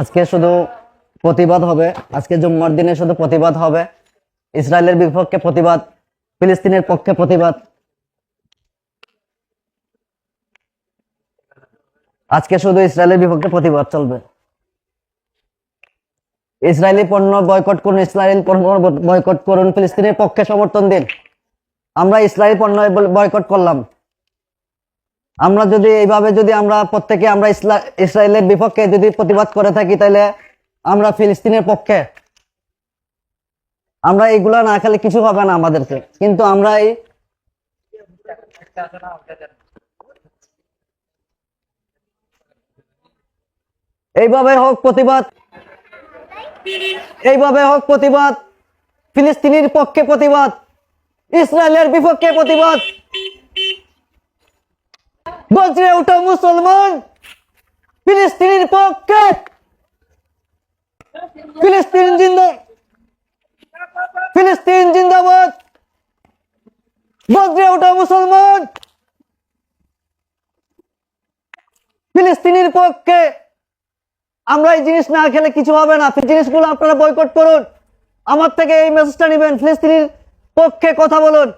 আজকে শুধু প্রতিবাদ হবে, আজকে জুম্মার দিনে শুধু প্রতিবাদ হবে। ইসরায়েলের বিপক্ষে প্রতিবাদ, ফিলিস্তিনের পক্ষে প্রতিবাদ। আজকে শুধু ইসরায়েলের বিপক্ষে প্রতিবাদ চলবে। ইসরায়েলি পণ্য বয়কট করুন, ইসরায়েল পণ্য বয়কট করুন, ফিলিস্তিনের পক্ষে সমর্থন দিন। আমরা ইসরায়েল পণ্য বয়কট করলাম। আমরা যদি এইভাবে যদি আমরা প্রত্যেকে আমরা ইসরায়েলের বিপক্ষে যদি প্রতিবাদ করে থাকি তাহলে আমরা ফিলিস্তিনের পক্ষে। আমরা এইগুলা না খেলে কিছু হবে না আমাদেরকে। কিন্তু আমরা এই এইভাবে হোক প্রতিবাদ। এইভাবে হোক প্রতিবাদ। ফিলিস্তিনির পক্ষে প্রতিবাদ। ইসরায়েলের বিপক্ষে প্রতিবাদ। বজ্রে উঠো মুসলমান। ফিলিস্তিনির পক্ষে। ফিলিস্তিন জিন্দা ফিলিস্তিন জিন্দাবাদ। বজ্রে উঠো মুসলমান। ফিলিস্তিনির পক্ষে। আমরা এই জিনিস না খেলে কিছু হবে না। জিনিসগুলো আপনারা বয়কট করুন। আমার থেকে এই মেসেজটা নেবেন। ফিলিস্তিনির পক্ষে কথা বলুন।